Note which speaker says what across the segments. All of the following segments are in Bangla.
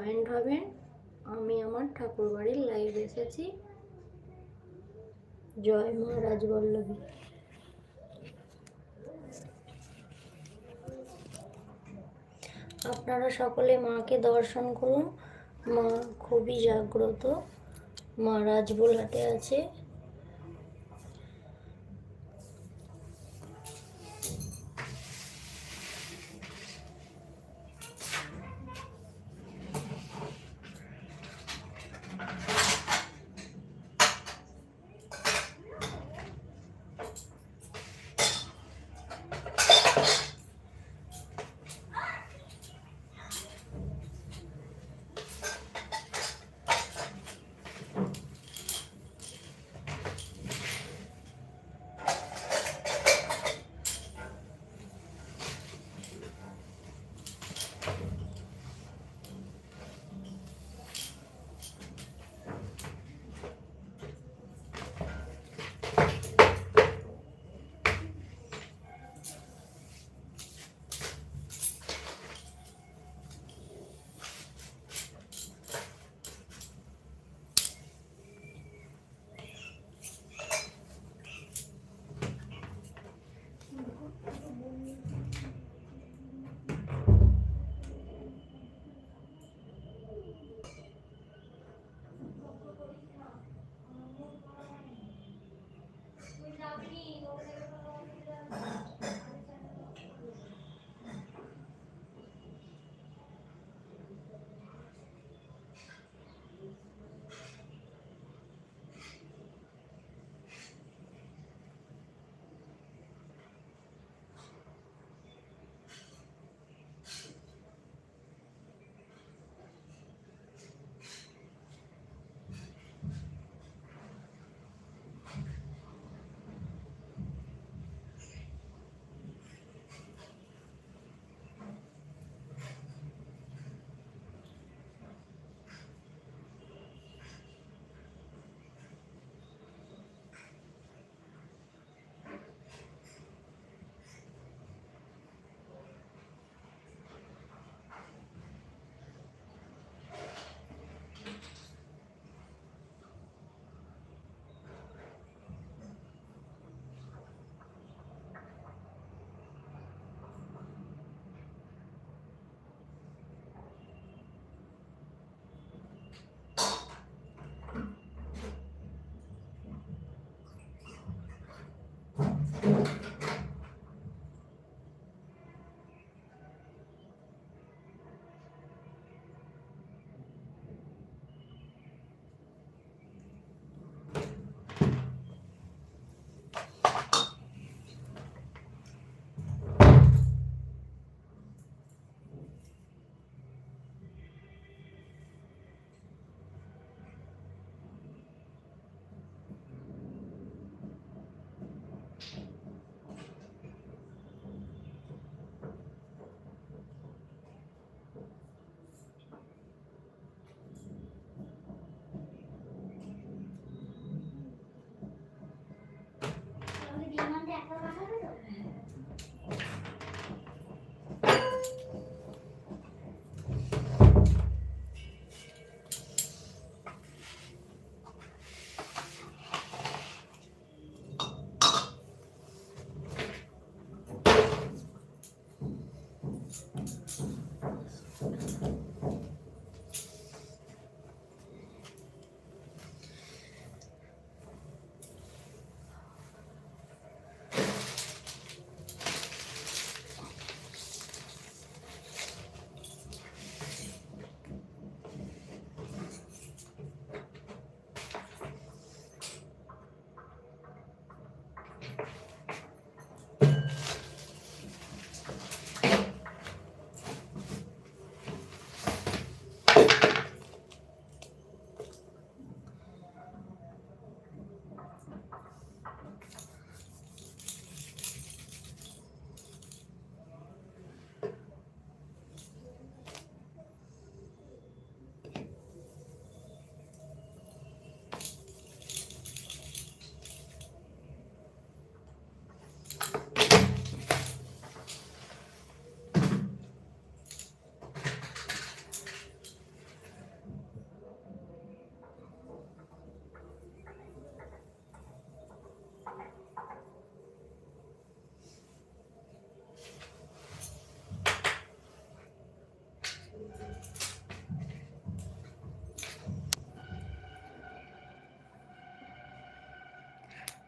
Speaker 1: জয়েন্ট হবেন আমি আমার ঠাকুর বাড়ির লাইভ এসেছি জয় মা রাজবল্লভী আপনারা সকলে মাকে দর্শন করুন মা খুবই জাগ্রত মা হাটে আছে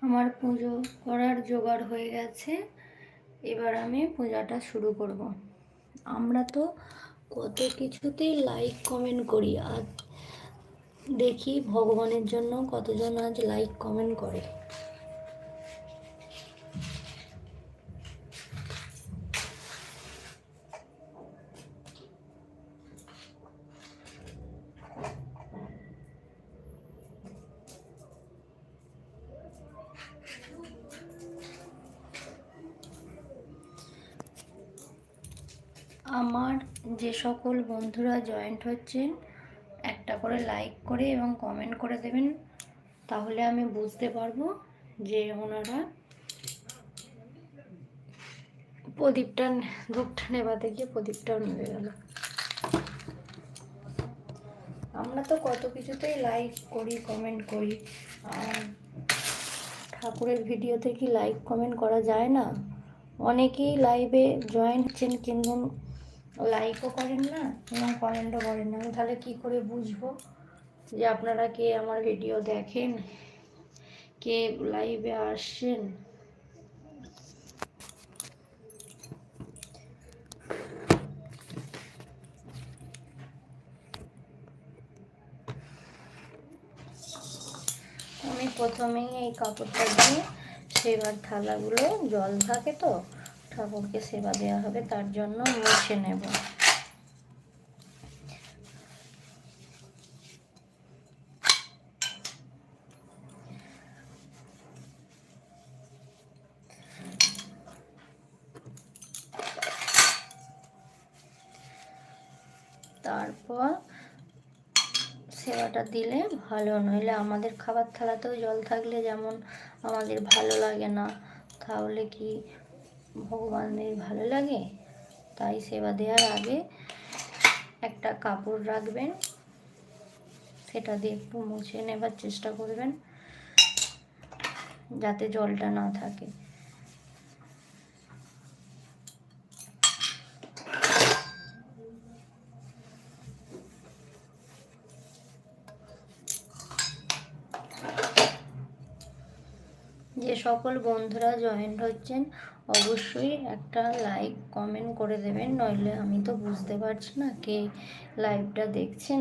Speaker 1: আমার পুজো করার জোগাড় হয়ে গেছে এবার আমি পূজাটা শুরু করব। আমরা তো কত কিছুতেই লাইক কমেন্ট করি আর দেখি ভগবানের জন্য কতজন আজ লাইক কমেন্ট করে আমার যে সকল বন্ধুরা জয়েন্ট হচ্ছেন একটা করে লাইক করে এবং কমেন্ট করে দেবেন তাহলে আমি বুঝতে পারবো যে ওনারা প্রদীপটা ধূপটা নেবাতে গিয়ে প্রদীপটাও নেবে গেল আমরা তো কত কিছুতেই লাইক করি কমেন্ট করি আর ঠাকুরের ভিডিওতে কি লাইক কমেন্ট করা যায় না অনেকেই লাইভে জয়েন হচ্ছেন কিন্তু লাইকও করেন না এবং কমেন্টও করেন না আমি তাহলে কী করে বুঝবো যে আপনারা কে আমার ভিডিও দেখেন কে লাইভে আসছেন আমি প্রথমেই এই কাপড়টা দিয়ে সেবার থালাগুলো জল থাকে তো ঠাকুরকে সেবা দেওয়া হবে তার জন্য মুছে নেব তারপর সেবাটা দিলে ভালো নইলে আমাদের খাবার থালাতেও জল থাকলে যেমন আমাদের ভালো লাগে না তাহলে কি ভগবানের ভালো লাগে তাই সেবা দেওয়ার আগে একটা কাপড় রাখবেন সেটা দিয়ে একটু মুছে নেবার চেষ্টা করবেন যাতে জলটা না থাকে যে সকল বন্ধুরা জয়েন্ট হচ্ছেন অবশ্যই একটা লাইক কমেন্ট করে দেবেন নইলে আমি তো বুঝতে পারছি না কে লাইভটা দেখছেন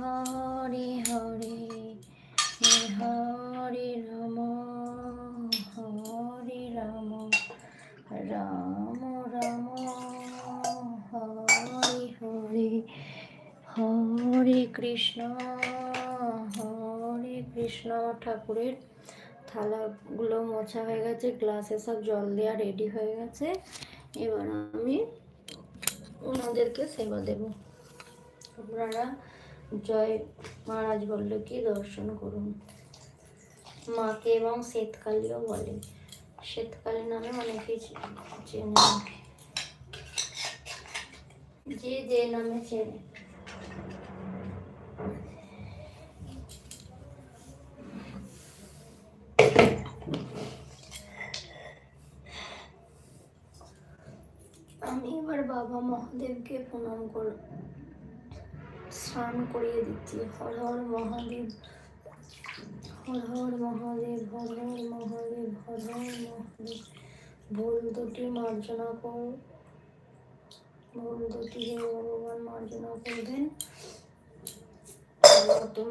Speaker 1: হরি হরে হরি রাম হরি রাম রাম রাম হরি হরে হরে কৃষ্ণ হরে কৃষ্ণ ঠাকুরের থালাগুলো মোছা হয়ে গেছে গ্লাসে সব জল দেওয়া রেডি হয়ে গেছে এবার আমি ওনাদেরকে সেবা দেব আপনারা জয় মহারাজ বলল কি দর্শন করুন মাকে এবং শ্বেতকালীও বলে শ্বেতকালী নামে অনেকে চেনে যে যে নামে চেনে আমি এবার বাবা মহাদেবকে প্রণাম করলাম স্নান করিয়ে দিচ্ছি হর হর মহাদেব হর হর মহাদেব হর হর মহাদেব হর হর মহাদেব ভুল দুটি মার্জনা কর ভুল দুটি ভগবান মার্জনা করবেন নতুন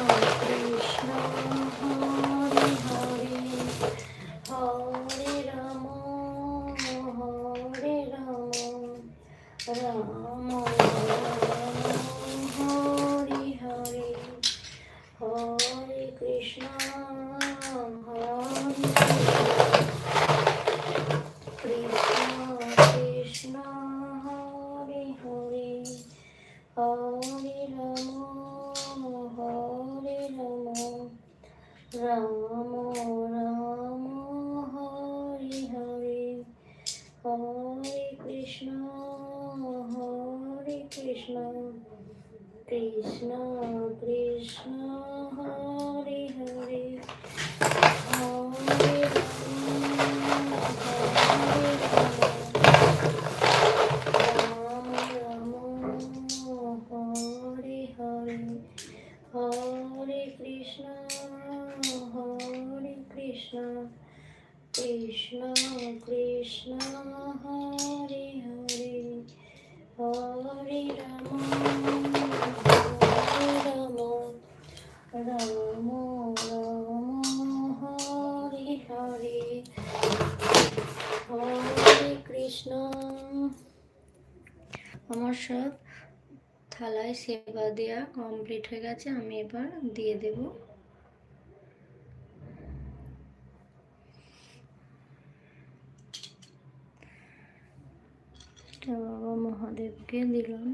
Speaker 1: వజ్రము কৃষ্ণ কৃষ্ণ কৃষ্ণ হরে হরে হরে রাম রাম রাম রাম হরে হরে হরে কৃষ্ণ আমার সব থালায় সেবা দেওয়া কমপ্লিট হয়ে গেছে আমি এবার দিয়ে দেবো মহাদেবকে দিলাম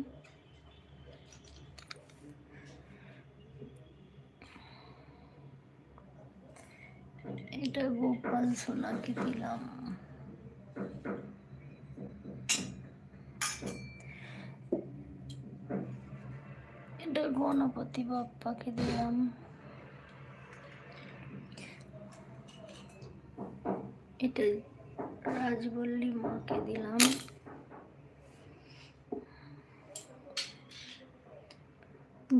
Speaker 1: এটা গোপাল সোনাকে দিলাম এটা গণপতি বাপ্পাকে দিলাম এটা রাজবল্লী মাকে দিলাম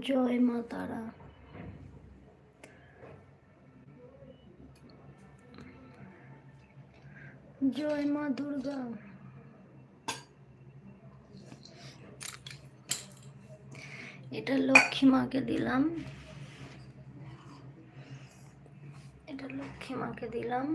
Speaker 1: জয় মা তারা জয় মা দুর্গা এটা লক্ষ্মী মাকে দিলাম এটা লক্ষ্মী মাকে দিলাম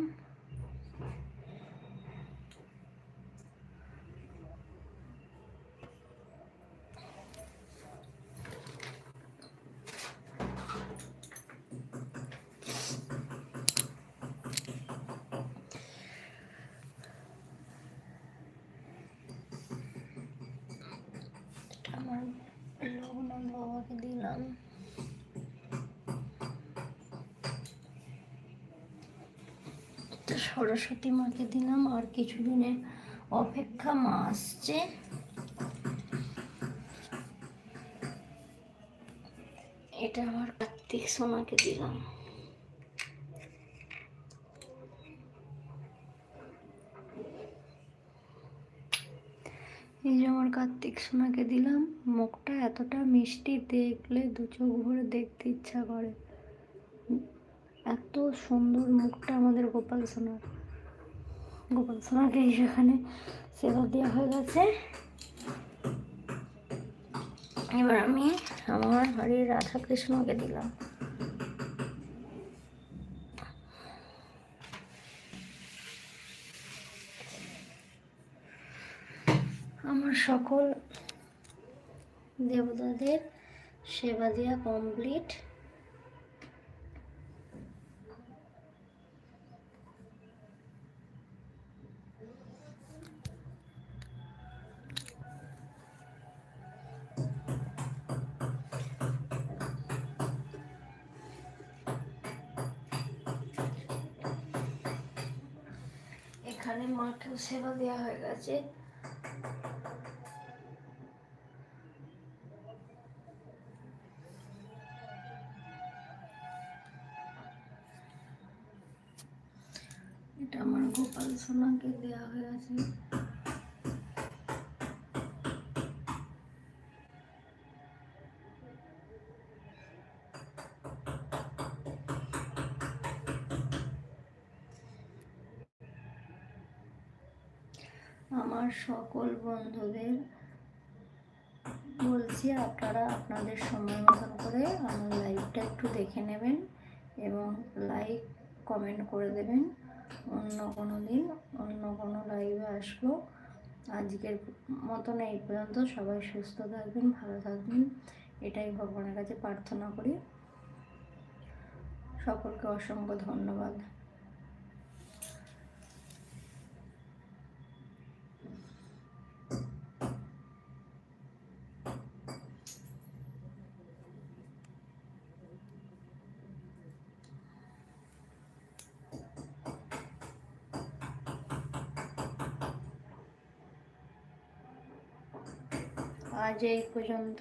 Speaker 1: সরস্বতী মাকে দিলাম আর কিছুদিনের অপেক্ষা মা আসছে এটা আমার কার্তিক সোনাকে দিলাম এই যে আমার কার্তিক সোনাকে দিলাম মুখটা এতটা মিষ্টি দেখলে দু চোখ ভরে দেখতে ইচ্ছা করে এত সুন্দর মুখটা আমাদের গোপাল সোনার গোপাল সোনাকে সেখানে সেবা দেওয়া হয়ে গেছে এবার আমি আমার হরি রাধা কৃষ্ণকে দিলাম আমার সকল দেবতাদের সেবা দেওয়া কমপ্লিট এখানে মাকেও সেবা দেওয়া হয়ে গেছে এটা আমার গোপাল সোনাকে দেওয়া হয়ে আছে আমার সকল বন্ধুদের বলছি আপনারা আপনাদের সময় মতন করে আমার লাইভটা একটু দেখে নেবেন এবং লাইক কমেন্ট করে দেবেন অন্য কোনো দিন অন্য কোনো লাইভে আসবো আজকের মতন এই পর্যন্ত সবাই সুস্থ থাকবেন ভালো থাকবেন এটাই ভগবানের কাছে প্রার্থনা করি সকলকে অসংখ্য ধন্যবাদ আজ এই পর্যন্ত